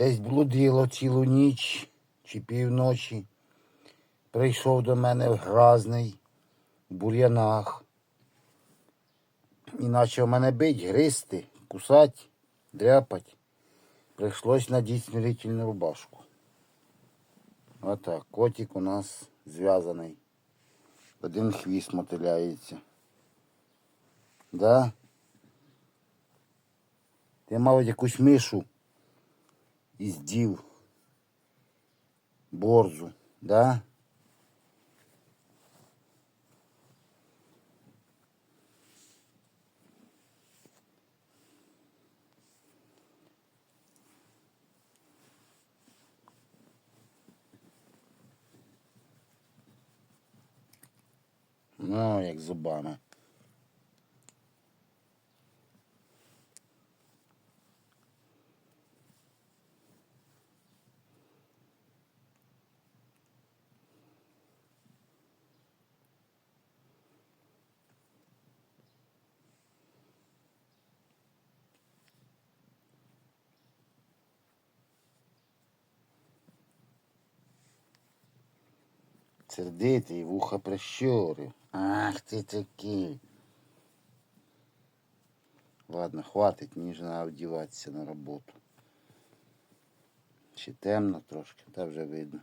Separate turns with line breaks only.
Десь блудило цілу ніч чи півночі. Прийшов до мене в гразний в бур'янах. І почав мене бить, гризти, кусати, дряпать. Прийшлось надіть смирительну рубашку. Отак, котик у нас зв'язаний. Один хвіст мотиляється. Да? Ти мав якусь мишу із дів. Борзу, да? Ну, як зубами. Сердитий, вуха прищурив. Ах ти такий. Ладно, хватить, мені одіватися на роботу. Ще темно трошки, та вже видно.